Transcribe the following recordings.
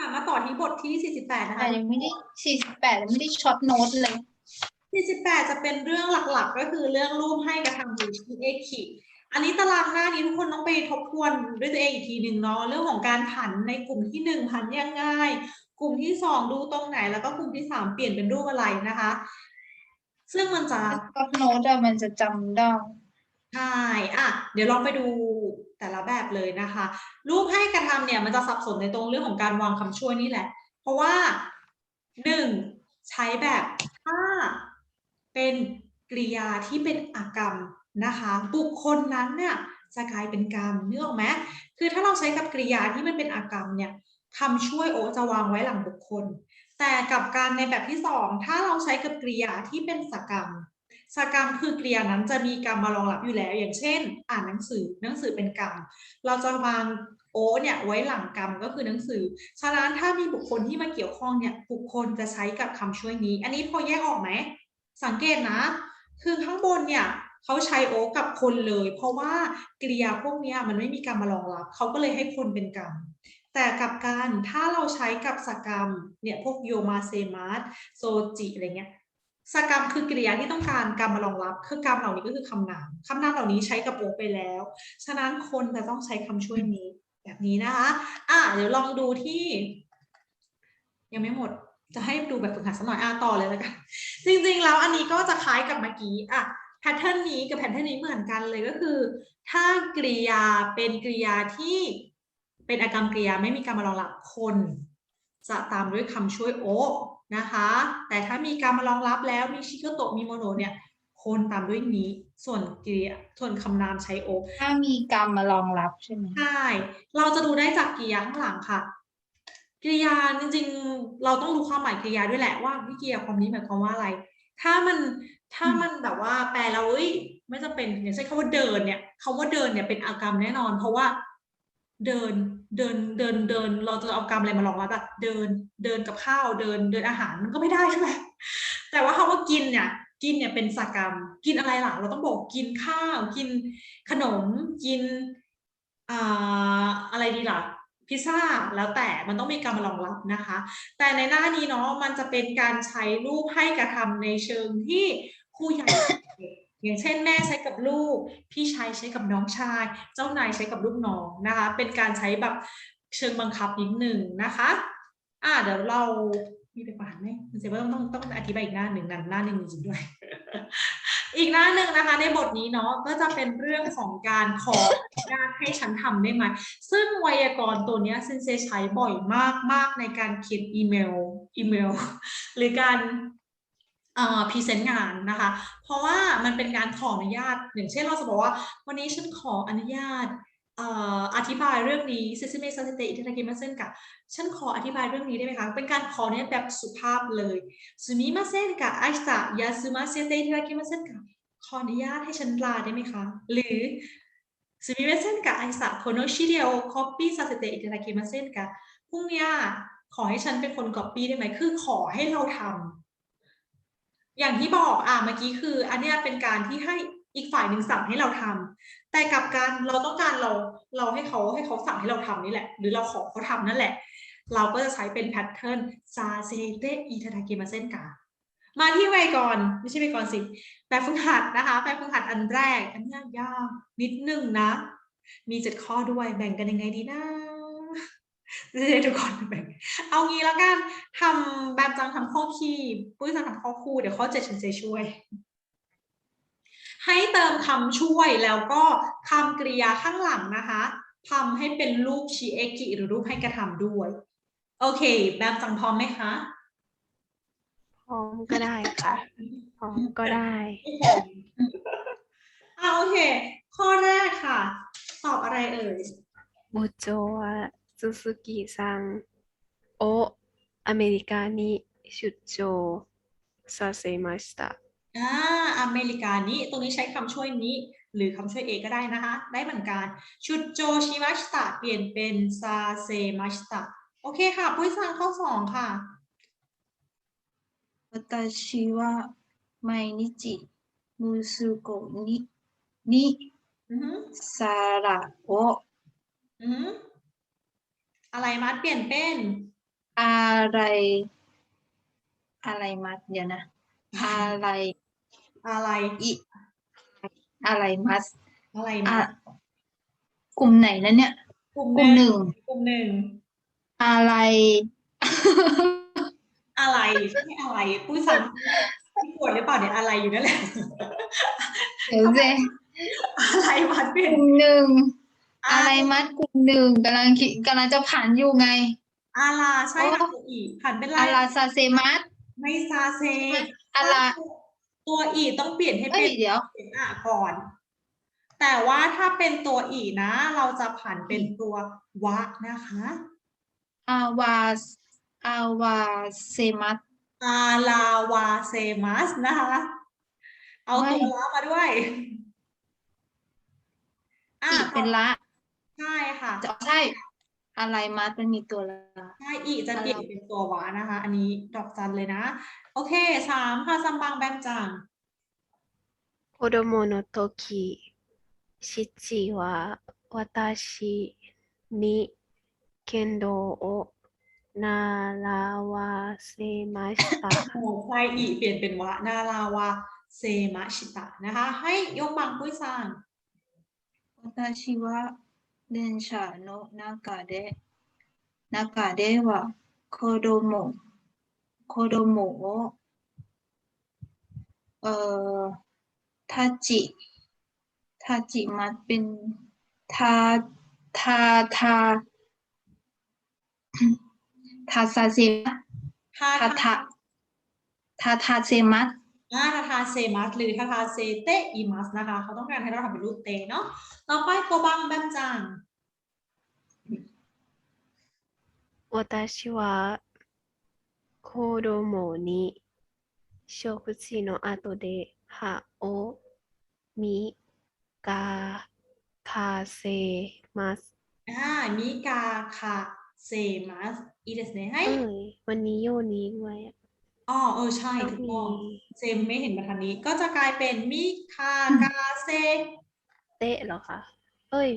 ค่ะมาต่อที่บทที่ 48 นะคะ แต่ยังไม่ได้สี่สิบแปดยังไม่ได้ช็อตโน้ตเลย 48 จะเป็นเรื่องหลักๆ ก็คือเรื่องรูปให้กระทำหรือที่เอคิอันนี้ตารางหน้านี้ทุกคนต้องไปทบทวนด้วยตัวเองอีกทีหนึ่งเนาะเรื่องของการผันในกลุ่มที่หนึ่งผันยังไงกลุ่มที่สองดูตรงไหนแล้วก็กลุ่มที่สามเปลี่ยนเป็นรูปอะไรนะคะ ซึ่งมันจะช็อตโน้ตอะมันจะจำได้ ใช่อะ เดี๋ยวลองไปดู แต่ละแบบเลยนะคะรูปให้กระทำเนี่ยมันจะสับสนในตรงเรื่องของการวางคำช่วยนี่แหละ เพราะว่าหนึ่งใช้แบบถ้าเป็นกริยาที่เป็นอากรรมนะคะ บุคคลนั้นเนี่ยจะกลายเป็นกรรมเนึกออกไหมคือถ้าเราใช้กับกริยาที่มันเป็นอากรรมเนี่ยคำช่วยโอจะวางไว้หลังบุคคล แต่กับการในแบบที่สองถ้าเราใช้กับกริยาที่เป็นสกรรม สกรรมคือกริยานั้นจะมีกรรมมารองรับอยู่แล้ว อย่างเช่น อ่านหนังสือหนังสือเป็นกรรม เราจะวางโอเนี่ยไว้หลังกรรมก็คือหนังสือ ฉะนั้นถ้ามีบุคคลที่มาเกี่ยวข้องเนี่ยบุคคลจะใช้กับคำช่วยนี้ อันนี้พอแยกออกไหมสังเกตนะ คือข้างบนเนี่ยเขาใช้โอกับคนเลย เพราะว่ากริยาพวกนี้มันไม่มีกรรมมารองรับเขาก็เลยให้คนเป็นกรรมแต่กับการถ้าเราใช้กับสกรรมเนี่ยพวกโยมาเซมัสโซจิอะไรเงี้ย สกรรมคือกริยาที่ต้องการกรรมมารองรับ คือกรรมเหล่านี้ก็คือคำนามคำนามเหล่านี้ใช้กับโอไปแล้ว ฉะนั้นคนจะต้องใช้คำช่วยนี้แบบนี้นะคะอะเดี๋ยวลองดูที่ ยังไม่หมดจะให้ดูแบบฝึกหัดสักหน่อยอะต่อเลยแล้วกันจริงๆแล้วอันนี้ก็จะคล้ายกับเมื่อกี้อะแพทเทิร์นนี้กับแพทเทิร์นนี้เหมือนกันเลยก็คือ ถ้ากริยาเป็นกริยาที่เป็นอากรรมกริยาไม่มีการมารองรับคน จะตามด้วยคำช่วยโอ นะคะ แต่ถ้ามีการมารองรับแล้วมีชิโกโตะมีโมโนเนี่ยคนตามด้วยนี้ส่วนกริยาส่วนคำนามใช้โอะถ้ามีกรรมมารองรับใช่ไหมใช่เราจะดูได้จากกริยาข้างหลังค่ะกริยาจริงๆ เราต้องรู้ความหมายกริยาด้วยแหละว่าวิกริยาความนี้หมายความว่าอะไร ถ้ามันถ้ามันแบบว่าแปลแล้วเอ้ยไม่จำเป็นอย่างเช่นคำว่าเดินเนี่ยคำว่าเดินเนี่ยเป็นอากรรมแน่นอน เพราะว่าเดิน เดินเดินเดิน เราจะเอากรรมอะไรมาลองรับอะเดินเดินกับข้าวเดินเดินอาหารมันก็ไม่ได้ใช่ไหมแต่ว่าคำว่ากินเนี่ยกินเนี่ยเป็นสกรรม กินอะไรล่ะ เราต้องบอกกินข้าว กินขนมกินอ่าอะไรดีล่ะพิซซ่าแล้วแต่มันต้องมีการมารองรับนะคะ แต่ในหน้านี้เนาะมันจะเป็นการใช้รูปให้กระทำในเชิงที่ครูใหญ่ อย่างเช่นแม่ใช้กับลูก พี่ชายใช้กับน้องชาย เจ้านายใช้กับลูกน้องนะคะ เป็นการใช้แบบเชิงบังคับนิดหนึ่งนะคะอ่าเดี๋ยวเรามีไปกว่าไหมมันจะว่าต้องต้องต้องอธิบายอีกหน้าหนึ่งนั้นหน้าหนึ่งจริงด้วย อีกหน้าหนึ่งนะคะในบทนี้เนาะก็จะเป็นเรื่องของการขออนุญาตให้ฉันทำได้ไหมซึ่งไวยากรณ์ตัวนี้ยเซนเซใช้บ่อยมากมากในการเขียนอีเมลอีเมล หรือการ พรีเซนต์งานนะคะ เพราะว่ามันเป็นการขออนุญาต อย่างเช่นเราจะบอกว่า วันนี้ฉันขออนุญาตอธิบายเรื่องนี้ซิสเมซัสเตอิทากิมาเซนกับฉันขออธิบายเรื่องนี้ได้ไหมคะ เป็นการขอเนี่ยแบบสุภาพเลยซูมิมาเซนกับไอส์ตะยาซูมาเซเตอิทากิมาเซนกับขออนุญาตให้ฉันลาได้ไหมคะ หรือซูมิมาเซนกับไอส์ตะโคโนชิเดโอวคอปปี้ซาเซเตอิทากิมาเซนกับพรุ่งนี้ขอให้ฉันเป็นคนก๊อปปี้ได้ไหม คือขอให้เราทำ อย่างที่บอกอะเมื่อกี้คือ อันเนี้ยเป็นการที่ให้อีกฝ่ายหนึ่งสั่งให้เราทำแต่กับการเราต้องการเราเราให้เขาให้เขาสั่งให้เราทำนี่แหละ หรือเราขอเขาทำนั่นแหละ เราก็จะใช้เป็นแพทเทิร์นซาเซเตอิทาดากิมาเซนกามาที่ไวยากรณ์ไม่ใช่ไวยากรณ์สิแบบฝึกหัดนะคะแบบฝึกหัดอันแรก อันเนี้ยยากนิดนึงนะ มีเจ็ดข้อด้วยแบ่งกันยังไงดีนะ จะได้ทุกคนแบ่งเอางี้แล้วกันทำแบบจังทำข้อคีย์ปุ้ยจังทำข้อคู่เดี๋ยวข้อเจ็ดฉันจะช่วย ให้เติมคำช่วยแล้วก็คำกริยาข้างหลังนะคะทำให้เป็นรูปชีเอกิหรือรูปให้กระทำด้วย โอเค แบบจังพร้อมไหมคะ พร้อมก็ได้ค่ะ พร้อมก็ได้อ่าโอเค ข้อแรกค่ะ ตอบอะไรเอ่ย 部長は鈴木さんをアメリカに出張させました。 อ่าอเมริกานี้ตรงนี้ใช้คำช่วยนี้ หรือคำช่วยเอก็ได้นะคะ ได้เหมือนกัน ชุดโจชิมาชิตะเปลี่ยนเป็นซาเซมาชิตะโอเคค่ะ ปุ้ยซังข้อสองค่ะ 私は毎日息子にに อือหือ 皿を อือหืออะไรมาเปลี่ยนเป็น อะไร อะไรมัดเดี๋ยวนะ อะไร อะไรอีอะไรมัดอะไรอะมากลุ่มไหนแล้วเนี่ยกลุ่มกลุ่มหนึ่งกลุ่มหนึ่งอะไร อะไรไม่ใช่อะไรปุ้ยสั่งที่ปวดหรือเปล่าเนี่ยอะไรอยู่นั่นแหละเดี๋ยวสิอะไรมันเป็กนลุ่มหนึ่ง อะไรมัดกลุ่มหนึ่งกำลังคิดกำลังจะผ่านอยู่ไง อาลาใช่ค่ะโอ้ตัวอีผันเป็นไรอาราซาเซมัสไม่ซาเซอาราตัวอีต้องเปลี่ยนให้เอ้เป็ยนเดี๋ยวเป็นอะก่อน แต่ว่าถ้าเป็นตัวอีนะ เราจะผันเป็นตัววะนะคะ อาวาสอาวาเซมัสอาลาวาเซมัสนะคะ เอาไม่ตัวละมาด้วย อะอีเป็นละ ใช่ค่ะ จะใช่ อะไรมัดมันมีตัวละ ใช่อีจะเปลี่ยนเป็นตัววะนะคะ อันนี้ดอกจันเลยนะ โอเคสามค่ะซัมบังแบมจัง 子供の時、父は私に剣道を習わせました。 โอ้ใช่อีเปลี่ยนเป็นวะนาลาวาเซมะชิตะนะคะ ให้ยกบังปุ้ยซัง 私は 電車の中で中では子供子供をเอ่อทาจิทาจิมัดเป็นทาทาทาทาซาเซมัส ทา ทาทาทาทาเซมัส อ่าทาทาเซมัสหรือทาทาเซเตอิมัสนะคะ เขาต้องการให้เราทำเป็นรูปเตเนาะ ต่อไปโกบังแบมจัง 私は子供に食事の後で歯を磨かせます。 อ่ามิกาคาเซมัสอีเดสเนให้ เอ้ยวันนี้โยนนี้ด้วยอะ อ๋อเออใช่ต้องถูกมีต้องเซมไม่เห็นบรรทัดนี้ ก็จะกลายเป็นมิคากาเซเตะเหรอคะ เอ้ย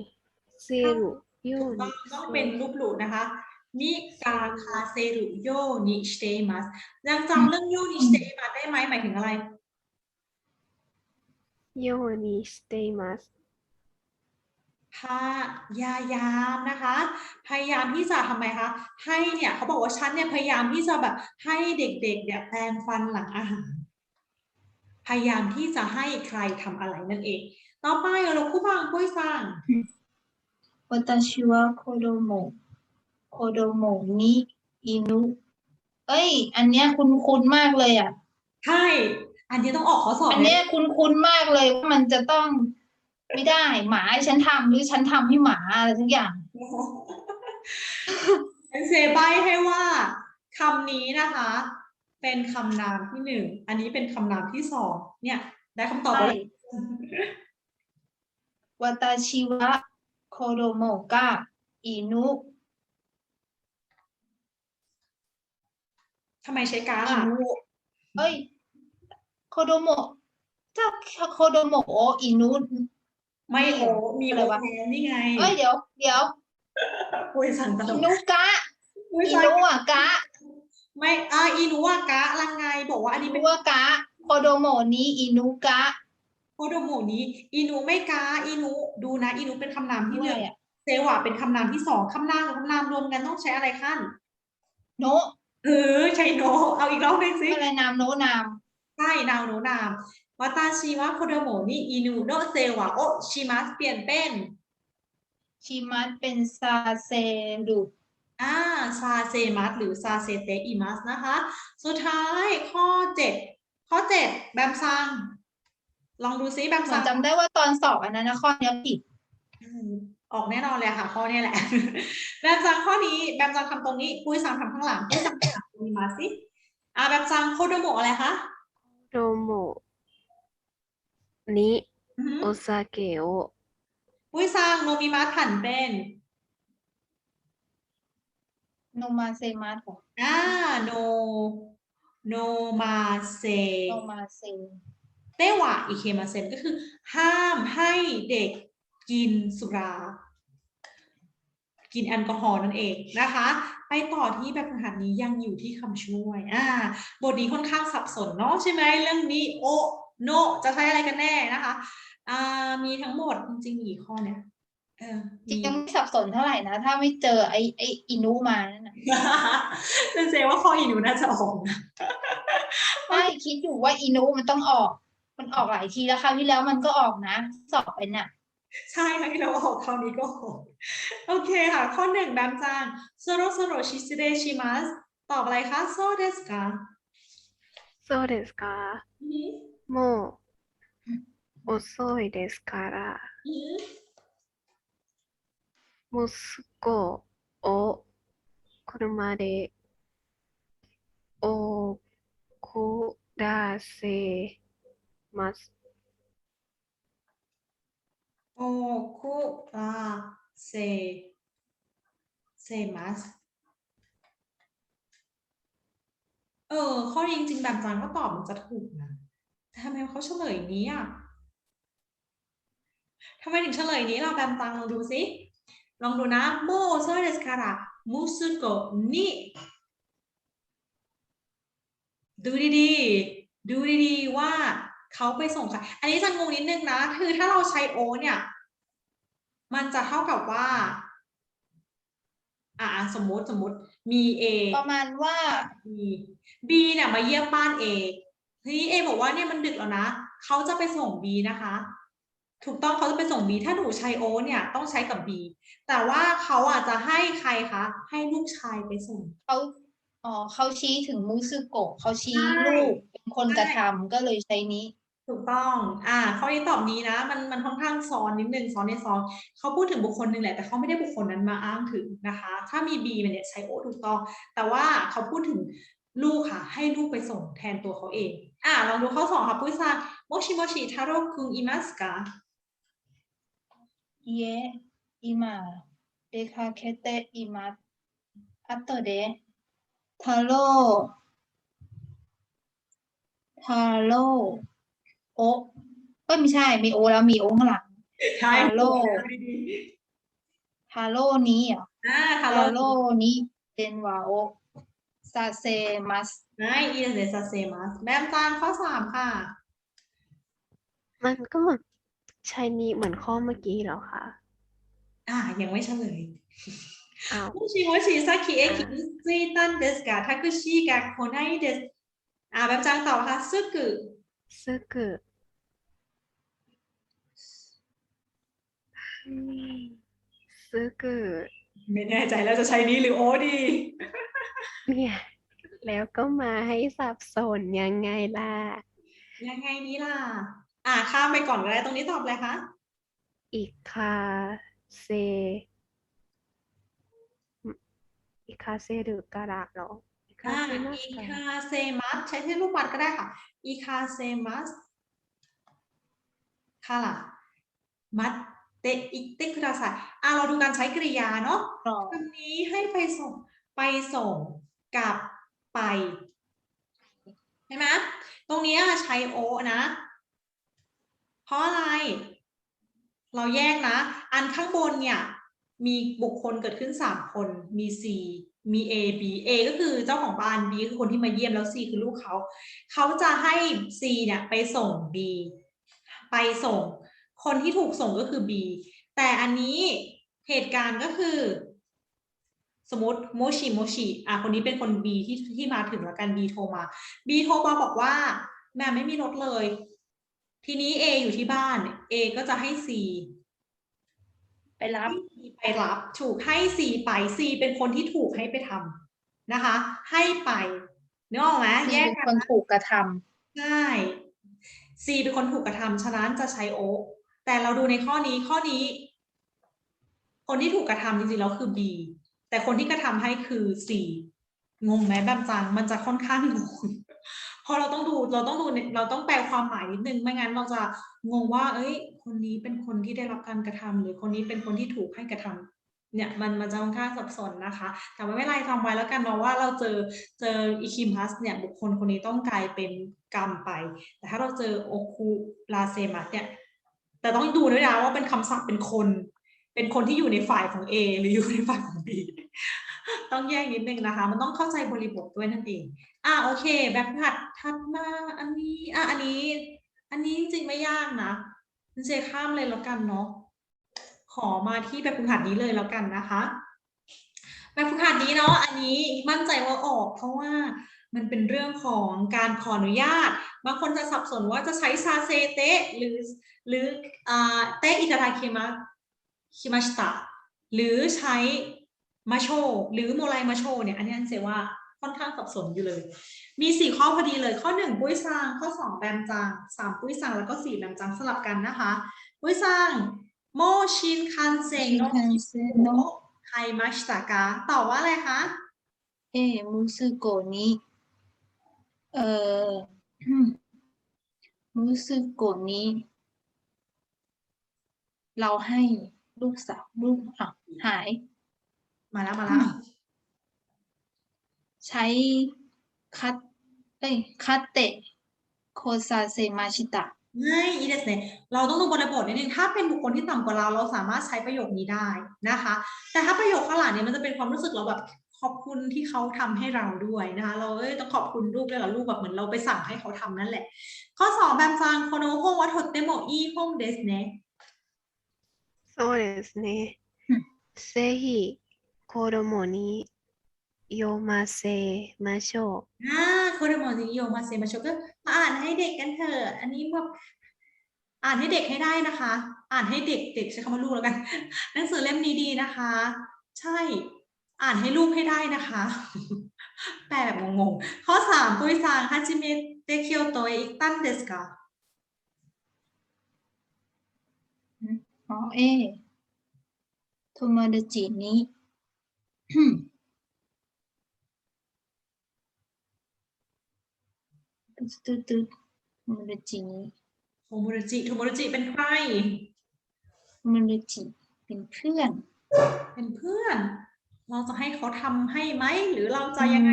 เซรุโยถูกต้นิองต้องเป็นรูปหลูนะคะมิกาคาเซรุโยนิสเตมัสยังจำเรื่องโยนิสเตมัสได้ไหมหมายถึงอะไรโยนิสเตมัส พยายามนะคะ พยายามที่จะทำไมคะ ให้เนี่ยเขาบอกว่าฉันเนี่ยพยายามที่จะแบบให้เด็กๆเนี่ยแปรงฟันหลังอาหาร พยายามที่จะให้ใครทำอะไรนั่นเอง ต่อไปเราคู่ฟังกุ้ยฟัง 私は子供子供に犬เอ้ย อันเนี้ยคุ้นคุ้นๆมากเลยอ่ะ ใช่ อันนี้ต้องออกข้อสอบ อันเนี้ยคุ้นคุ้นๆมากเลยว่ามันจะต้อง ไม่ได้หมาให้ฉันทำหรือฉันทำให้หมาอะไรทุกอย่างเป็นเซใบให้ว่าคำนี้นะคะ เป็นคำนามที่หนึ่งอันนี้เป็นคำนามที่สองเนี่ย ได้คำตอบแล้วใช่วาตาชิวะโคโดโมกะอินุทำไมใช้กาอิอะนุเอ้ย โคโดโมถ้าโคโดโมโออินุ ไม่โอมีอะไรโอวะแทนนี่ไงเอ้ยเดี๋ยวเดี๋ยวคุยสั่งตลอิกนุกะคุยอิสั่งนุอะกะ ไม่อ่าอีนูว่ากะลังไง บอกว่าอันนี้อิเป็นุนอะกะโคโดโมนี้อินุกะโคโดโมนี้อีนูไม่กาอีนูดูนะอีนูเป็นคำนามที่หนึ่งด้วยอะเซวะเป็นคำนามที่สองคำนามกับคำนามรวมกันต้องใช้อะไรขั้นโนเออใช้โนเอาอีกรอบหนึ่งสิอะไรนามโนนามใช่นาวโนนาม วาตาชิวะโคโดโมนี่อินูโนเซวะโอชิมัสเปลี่ยนเป็นชิมัสเป็นซาเซรุอ่าซาเซมัสหรือซาเซเตอิมัสนะคะ สุดท้ายข้อเจ็ดข้อเจ็ดแบมซัง ลองดูซิแบมเหมืซัอนงจำได้ว่าตอนสอบอันนั้นนะข้อเนี้ยผิดอืมออกแน่นอนเลยค่ะ ข้อเนี้ยแหละ แบมซังข้อนี้แบมซังทำตรงนี้ปุ้ยซังทำข้างหลังปุ้ยซังข้างหลังมีมาสิอ่าแบมซังโคโดโมอะไรคะโดโม นิอือหือโอซาเกะโอปุ้ยซังโนมิมัสผันเป็นโนมาเซมัสของอ่าโนโนมาเซ โนมาเซเตวะอิเคมาเซนก็คือ ห้ามให้เด็กกินสุรา กินแอลกอฮอล์นั่นเองนะคะ ไปต่อที่แบบฝึกหัดนี้ยังอยู่ที่คำช่วยอ่าบทนี้ค่อนข้างสับสนเนาะใช่ไหมเรื่องนี้โอ โนจะใช้อะไรกันแน่นะคะอ่ามีทั้งหมดจริงๆกี่ข้อเนี่ยจริงยังไม่สับสนเท่าไหร่นะ ถ้าไม่เจอไอไออินูมานั่นนะนั่นแว่าข้ออินูน่าจะออกนะไม่คิดอยู่ว่าอินูมันต้องออก มันออกหลายทีแล้วคราวที่แล้วมันก็ออกนะ สอบไป็นน่ะใช่ค่ะที่เราออกคราวนี้ก็ออกโอเคค่ะ ข้อหนึ่งแบมจานโซโรโซโรชิซเดชิมัสตอบอะไรคะโซเดสกาโซเดสกา もう遅いですから息子を車で送らせます。 โอคุราเซเซมัสเออ ข้อนี้จริงๆแบบจางก็ตอบมันจะถูกนะแต่ ทำไมเขาเฉลยนี้อะทำไมถึงเฉลยนี้เราแบบจางลองดูสิ ลองดูนะโมโซเดสคาระมุสุโกะนิดูดีๆ ดูดีๆ ว่าเขาไปส่งใคร อันนี้จะงงนิดนึงนะ คือถ้าเราใช้โอเนี่ย มันจะเท่ากับว่า อ่าสมมติสมมติมี A ประมาณว่า B B เนี่ยมาเยี่ยมบ้าน A ทีนี้ A บอกว่าเนี่ยมันดึกแล้วนะเขาจะไปส่ง B นะคะ ถูกต้องเขาจะไปส่ง B ถ้าหนูใช้โอเนี่ยต้องใช้กับ B แต่ว่าเขาอะจะให้ใครคะให้ลูกชายไปส่ง เขาอ๋อเขาชี้ถึงมูซึโกะเขาชี้ใช่ลูกเป็นคนกระใช่ทำก็เลยใช้นี้ ถูกต้อง อ่าข้อนี้ตอบนี้นะ มันมันค่อนข้างซ้อนนิดนึงซ้อนในซ้อนเขาพูดถึงบุคคลหนึ่งแหละ แต่เขาไม่ได้บุคคลนั้นมาอ้างถึงนะคะ ถ้ามี B มันเนี่ยใช้โอถูกต้อง แต่ว่าเขาพูดถึง ลูกค่ะ ให้ลูกไปส่งแทนตัวเขาเอง อ่าลองดูข้อสองค่ะปุ้ยซังโมชิโมชิทาโร่คุงอิมัสกะ いえ、今、出かけています。後で、太郎、太郎、โอะก็ไม่ใช่ มีโอแล้วมีโอข้างหลัง ใช่ ทาโร่ ดี ทาโร่นี้เหรอ ๆอ่าทา ทา โร่ โร่นี้เป็นวาโอ ซาเซมัส นายอีเดซาเซมัสแบมตางข้อสามค่ะ มันก็ใช้นี้เหมือนข้อเมื่อกี้เหรอคะ อ่า ยังไม่เฉลย อ้าว もしもし、さっき駅に着いたんですが、タクシーが来ないです。อ่าแบบจังตอบค่ะすぐすぐすぐ ไม่แน่ใจแล้วจะใช้นี้หรือโอดี เนี่ย แล้วก็มาให้สับสนยังไงล่ะ ยังไงนี้ล่ะ อ่าข้ามไปก่อนก็ได้ตรงนี้ตอบเลยคะอิคาเซอิคาเซหรือกระดาษเหรออิคาอ่าเซมัสอีกะคาเซมัสใช้ที่รูปบัตรก็ได้ค่ะ อีคาเซมัสค่ะล่ะมัดเตะอิเตะคุดาไซอ่าเราดูการใช้กริยาเนาะรอคำนี้ให้ไปส่งไปส่ง กับไปใช่ไหมตรงนี้ใช้โอนะ เพราะอะไร เราแยกนะ อันข้างบนเนี่ย มีบุคคลเกิดขึ้นสามคน มี C มี A B A ก็คือเจ้าของบ้าน B คือคนที่มาเยี่ยมแล้ว C คือลูกเขา เขาจะให้ C เนี่ยไปส่ง B ไปส่ง คนที่ถูกส่งก็คือ B แต่อันนี้เหตุการณ์ก็คือ สมมติโมชิโมชิอะคนนี้เป็นคน B ที่ที่มาถึงแล้วกัน B โทรมา B โทรมาบอกว่าแม่ไม่มีรถเลย ทีนี้ A อยู่ที่บ้าน A ก็จะให้ C ไปรับ ไปรับ ถูกให้ C ไป C เป็นคนที่ถูกให้ไปทำนะคะ ให้ไปนึกออกไหมซีแยกเป็นกันคนนะถูกกระทใช่ C เป็นคนถูกกระทำฉะนั้นจะใช้โอแต่เราดูในข้อนี้ข้อนี้ คนที่ถูกกระทำจริงๆแล้วคือ B แต่คนที่กระทำให้คือ C งงไหมแบบจังมันจะค่อนข้างงงเพราะเราต้องดูเราต้องดูเราต้องแปลความหมายนิดนึงไม่งั้นเราจะงงว่า เอ้ย คนนี้เป็นคนที่ได้รับการกระทำหรือคนนี้เป็นคนที่ถูกให้กระทำเนี่ยมันมันจะค่อนข้างสับสนนะคะ แต่ไม่เป็นไรทำไว้แล้วกันเนาะว่าเราเจอเจออีคิมพัสเนี่ยบุคคลคนนี้ต้องกลายเป็นกรรมไป แต่ถ้าเราเจอโอคุลาเซมัสเนี่ยแต่ต้องดูด้วยนะว่าเป็นคำศัพท์เป็นคน เป็นคนที่อยู่ในฝ่ายของ A หรืออยู่ในฝ่ายของ B ต้องแยกนิดนึงนะคะ มันต้องเข้าใจบริบทด้วยนั่นเอง อะโอเค แบบผัดถัดมาอันนี้อะอันนี้ อันนี้จริงไม่ยากนะเจข้ามเลยแล้วกันเนาะขอมาที่แบบฝึกหัดนี้เลยแล้วกันนะคะ แบบฝึกหัดนี้เนาะอันนี้มั่นใจว่าออกเพราะว่ามันเป็นเรื่องของการขออนุญาต บางคนจะสับสนว่าจะใช้ซาเซเตะหรือหรืออ่าเตะอิตาดาเคมาคิมาชตะหรือใช้ มาโชหรือโมไลมาโชเนี่ยอันนี้อันเซว่าค่อนข้างสับสนอยู่เลย มีสี่ข้อพอดีเลย ข้อหนึ่งปุ้ยซาง ข้อสองแบมจางสามปุ้ยซาง แล้วก็สี่แบมจางสลับกันนะคะ ปุ้ยซาง โมชินคันเซ็งชินโนคันเซ็นโนะไคมาชิตะกะตอบว่าอะไรคะ เอมุสึโกะนี้เอ่อมุสึโกะนี้เราให้ลูกสาวลูกอะหาย มาแล้วมาแล้ว ใช้คัตเอ้ยคัตเตะโคซาเซมาชิตะ ง่ายอีเดสเนเราต้องดูบริบทนิดนึง ถ้าเป็นบุคคลที่ต่ำกว่าเรา เราสามารถใช้ประโยคนี้ได้นะคะ แต่ถ้าประโยคข้างหลังเนี่ยมันจะเป็นความรู้สึกเราแบบขอบคุณที่เขาทำให้เราด้วยนะคะ เราเอ้ยต้องขอบคุณลูกด้วยเหรอลูกแบบเหมือนเราไปสั่งให้เขาทำนั่นแหละ ข้อสองแบมฟังโคโนโฮงวัตโตเตโมอีฮงเดสเน そうですね โคโดโมนิโยมาเซมาโชอ่าโคโดโมนิโยมาเซมาโชก็มาอ่านให้เด็กกันเถอะ อันนี้แบบอ่านให้เด็กให้ได้นะคะ อ่านให้เด็กเด็กใช้คำว่าลูกแล้วกัน หนังสือเล่มนี้ดีนะคะ ใช่ อ่านให้ลูกให้ได้นะคะ แปลแบบงงๆ ข้อสามปุยซางฮัจิเมะเตเคียวโตอิตันเดสกาอ๋อเอโทมาดจินี้ ตึ๊ดตึ๊ดตึ๊ดโทมาดจินี้โทโมรุจิโทโมรุจิเป็นใครโทมาดจิเป็นเพื่อน เป็นเพื่อน เราจะให้เขาทำให้ไหม หรือเราจะยังไง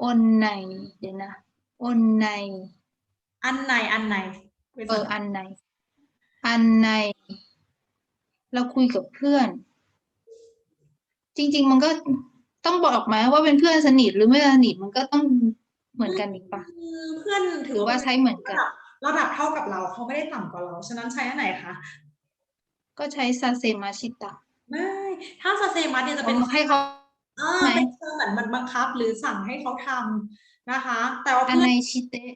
ออนในเดี๋ยวนะออนใน อันไหน อันไหน เออ อันในอันใน เราคุยกับเพื่อน จริง ๆ มันก็ต้องบอกไหมว่าเป็นเพื่อนสนิทหรือไม่สนิทมันก็ต้องเหมือนกันอีกปะคือเพื่อนหถืรืออว่าว่าใช้เหมือนกัระนดับระดับเท่ากับเราเขาไม่ได้ต่ำกว่าเรา ฉะนั้นใช้อันไหนคะก็ใช้ซาเซมาชิตะไม่ถ้าซาเซมัสเนี่ยจะเป็นให้เขาอ่าไหนเป็นเชิงเหมือนมันบังคับ หรือสั่งให้เขาทำนะคะ แต่ว่าอันเพื่อในนชิเตะ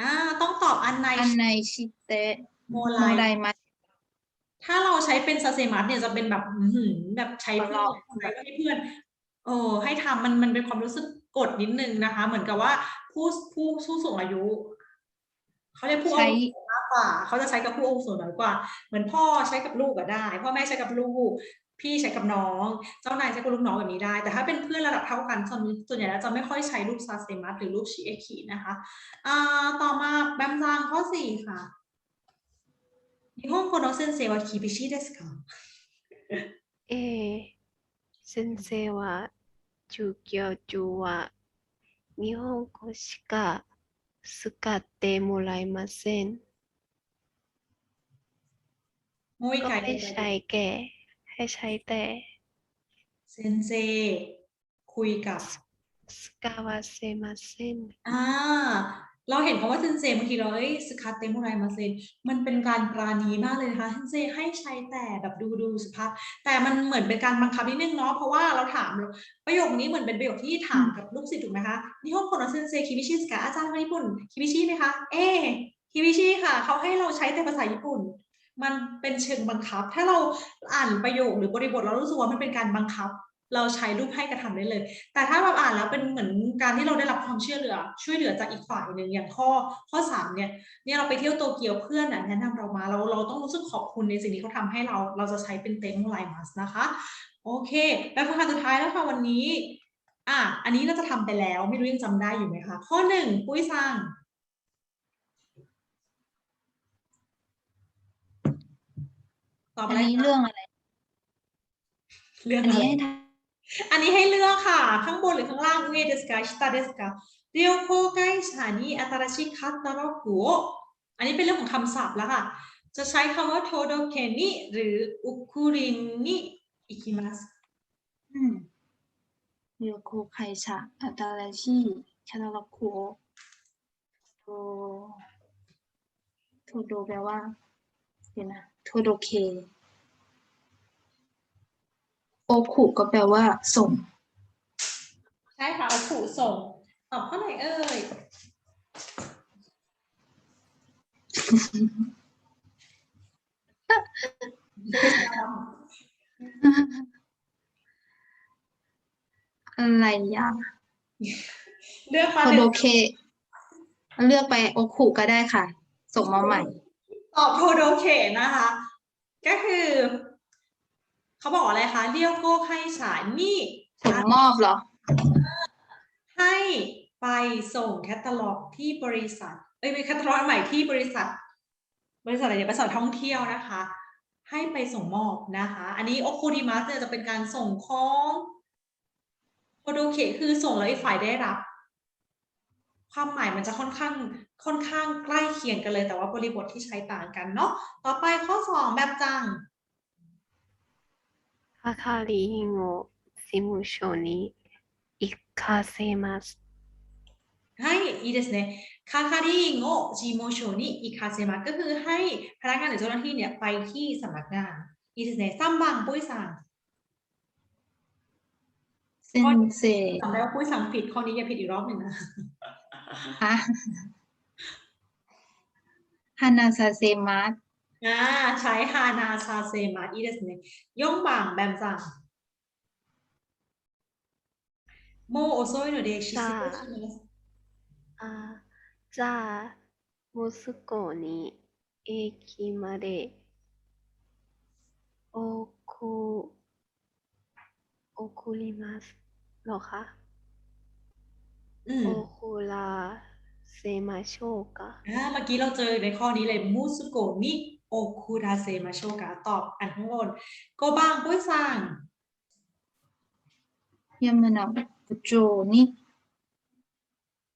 อ่าต้องตอบอันในอันในชิเตะโมโมไลไดมา ถ้าเราใช้เป็นซาเซมัสเนี่ยจะเป็นแบบอื้อหือแบบใช้เพื่อนเราใช้ให้เพื่อนเออให้ทำมันมันเป็นความรู้สึกกดนิดนึงนะคะ เหมือนกับว่าผู้ผู้ผู้สูงอายุเขาเรียกผู้อาใช้วุโสมากกว่า เขาจะใช้กับผู้อาวุโสน้อยกว่า เหมือนพ่อใช้กับลูกก็ได้ พ่อแม่ใช้กับลูก พี่ใช้กับน้อง เจ้านายใช้กับลูกน้องแบบนี้ได้ แต่ถ้าเป็นเพื่อนระดับเท่ากันส่วนส่วนใหญ่แล้วจะไม่ค่อยใช้รูปซาเซมัสหรือรูปชิเอคินะคะอ่าต่อมาแบมซางข้อสี่ค่ะ 日本語の先生は厳しいですかう。ええ先生は授業中は日本語しか使ってもらえません。もう一 ก็ 回 ให้ใช้แก่ให้ใช้แต่ เซนเซคุยกับ สกาวาเซมา เราเห็นคำว่าเซนเซบางทีเราเอ้ยสคัตเตมุไรมาเซนมันเป็นการปราณีมากเลยนะคะเซนเซให้ใช้แต่แบบดูดูสุภาพแต่มันเหมือนเป็นการบังคับนิดนึงเนาะเพราะว่าเราถามประโยคนี้เหมือนเป็นประโยคที่ถามกับลูกศิษย์ถูกไหมคะนี่ห้องคนเซนเซคิมิชิสกะอาจารย์คนญี่ปุ่นคิมิชิไหมคะเอคิมิชิค่ะเขาให้เราใช้แต่ภาษาญี่ปุ่น มันเป็นเชิงบังคับ ถ้าเราอ่านประโยคหรือบริบทเรารู้สึกว่ามันเป็นการบังคับ เราใช้รูปให้กระทำได้เลย แต่ถ้าแบบอ่านแล้วเป็นเหมือนการที่เราได้รับความช่วยเหลือ ช่วยเหลือจากอีกฝ่ายหนึ่งอย่างข้อข้อสามเนี่ยเนี่ยเราไปเที่ยวโตเกียวเพื่อนน่ะแนะนำเรามาเราเราต้องรู้สึกขอบคุณในสิ่งที่เขาทำให้เรา เราจะใช้เป็นเต็มไลมัสนะคะโอเคแบบฝึกหัดสุดท้ายแล้วค่ะวันนี้อะอันนี้เราจะทำไปแล้วไม่รู้ยังจำได้อยู่ไหมคะข้อหนึ่งปุ้ยซังตอบอัอะนไรนี้คะเรื่องอะไรเรื่องอันอะไรนี้ให้ทาย อันนี้ให้เลือกค่ะ ข้างบนหรือข้างล่างเวเดสกาชตาเดสกาเรียวโคไกสถานีอัตราชิคัตตาโรกุอันนี้เป็นเรื่องของคำศัพท์แล้วค่ะ จะใช้คำว่าโทโดเคนิหรืออุคุรินนิอิคิมัสเรียวโคไคชาอัตราชิคัตตาโรกุโทโทโดแปลว่าเดี๋ยวนะโทโดเค คุก็แปลว่า ส่ง ใช่ค่ะเอาผูส่ง ตอบข้อไหนเอ่ย อะไรอะเลือกมาโทหโดนึ่งเค เลือกไปโอคุก็ได้ค่ะ ส่งมาใหม่ ตอบโทโดเคนะคะ ก็คือ เขาบอกอะไรคะเรียกโก้ไข่ฉายนี่ส่งมอบเหรอ ให้ไปส่งแคตตาล็อกที่บริษัท เอ้ยเป็นแคตตาล็อกใหม่ที่บริษัท บริษัทอะไรเนี่ยบริษัทท่องเที่ยวนะคะ ให้ไปส่งมอบนะคะ อันนี้โอคูดิมัสเนี่ยจะเป็นการส่งของโคโดเคคือส่งแล้วอีกฝ่ายได้รับ ความหมายมันจะค่อนข้างค่อนข้างใกล้เคียงกันเลยแต่ว่าบริบทที่ใช้ต่างกันเนาะต่อไปข้อสองแบบจัง 係員を事務所に行かせます。ให้いいですねคาคาริโงจิโมโชนิอิคาเซมาก็คือให้พนักงานหรือเจ้าหน้าที่เนี่ยไปที่สำนักงานいいですねซัมบังปุ้ยสั่ง เซนเซ จำได้ว่าปุ้ยสั่งผิดข้อนี้อย่าผิดอีกรอบหนึ่งนะ ฮะฮานาซาเซมัส อ่าใช้ฮานาซาเซมาいいですねย่องบังแบมสั่งโมโอโซยโนเดชิซิโกชิมัส あじゃあ、モスコに駅まで送送りますのか อืม 送らせましょうか อ่าเมื่อกี้เราเจอในข้อนี้เลยมูสุโกะนิ โอคุราเซมาโชกะตอบอันข้างบนโกบังปุ้ยสั่งยามานาบุโจนิ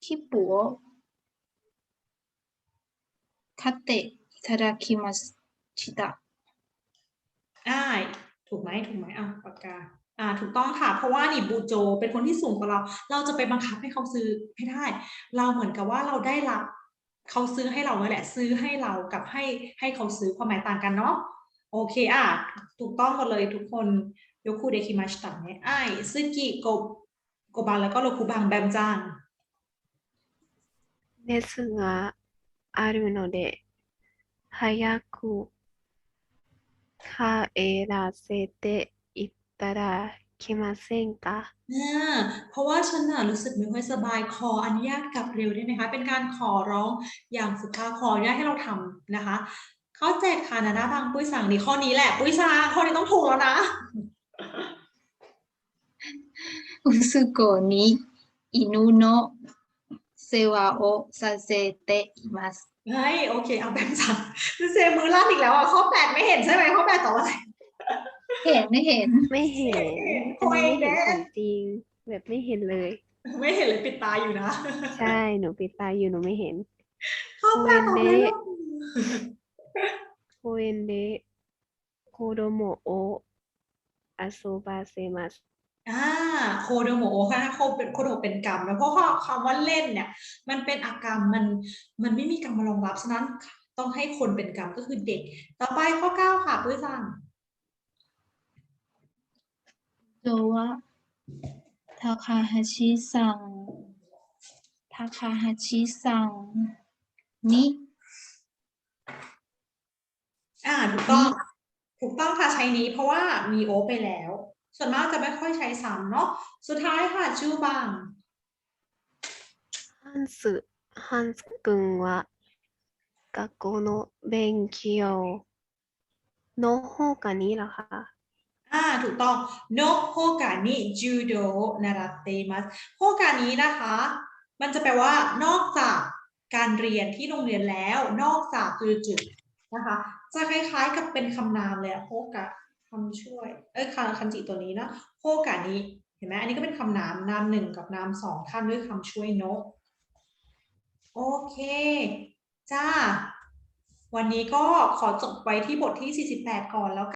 คิปัวคาเตะอิทาราคิมัสชิตะอ่าถูกไหมถูกไหมอะปากกาอ่าถูกต้องค่ะ เพราะว่านี่บูโจเป็นคนที่สูงกว่าเรา เราจะไปบังคับให้เขาซื้อไม่ได้ เราเหมือนกับว่าเราได้รับ เขาซื้อให้เรานั่นแหละ ซื้อให้เรากับให้ให้เขาซื้อความหมายต่างกันเนาะโอเค อ่ะถูกต้องหมดเลยทุกคนยกคูเดคิมาชิตะเนี่ยไอ้ซึกิโกโกบังแล้วก็โลคุบังแบมจัง 熱があるので、早く帰らせていったら 来ませんか อ่าเพราะว่าฉันน่ะรู้สึกไม่ค่อยสบายขออนุญาตกลับเร็วได้ไหมคะ เป็นการขอร้องอย่างสุภาพขออนุญาตให้เราทำนะคะ ข้อเจ็ดค่ะนาดาบางปุ้ยสั่งนี่ข้อนี้แหละปุ้ยสั่งข้อนี้ต้องถูกแล้วนะ อุสุโกนิอินุโนะเซวาโอซาเซเตะอิมัส เฮ้ยโอเค เอาแบบสั่งคือเซมือลั่นอีกแล้วอ่ะข้อแปดไม่เห็นใช่ไหมข้อแปดตอบอะไร เห็นไม่เห็น ไม่เห็นไม่เห็นของจริง แบบไม่เห็นเลย ไม่เห็นเลยปิดตาอยู่นะ ใช่หนูปิดตาอยู่หนูไม่เห็นโคเอไปตรนี้โคเอนเดะโคโดโมโออาโซบาเซมัสอ่าโคโดโมค่ะโคเป็นโคโดเป็นกรรมนะเพราะว่าคำว่าเล่นเนี่ย มันเป็นอากรรมมันมันไม่มีกรรมรองรับฉะนั้นต้องให้คนเป็นกรรมก็คือเด็ก ต่อไปข้อเก้าค่ะเพื่อสั่ง โดวะทาคาฮาชิซังทาคาฮาชิซัง นิอ่าถูกต้องถูกต้องค่ะใช้นี้เพราะว่ามีโอไปแล้ว ส่วนมากจะไม่ค่อยใช้ซ้ำเนาะสุดท้ายค่ะจูบังฮันส์ฮันส์คุณว่า学校の勉強のほかにล่ะคะ อ่าถูกต้องโนโฮกานิจูโดนาราเตมัสโฮกานินะคะ มันจะแปลว่านอกจากการเรียนที่โรงเรียนแล้ว นอกจากจุดๆนะคะ จะคล้ายๆกับเป็นคำนามเลยอะโฮกะคำช่วย เอ้ยคำคันจิตัวนี้นะโฮกานิเห็นไหมอันนี้ก็เป็นคำนามนามหนึ่งกับนามสองท่านด้วยคำช่วยนก โอเค จ้า วันนี้ก็ขอจบไว้ที่บทที่ 48 ก่อนแล้ว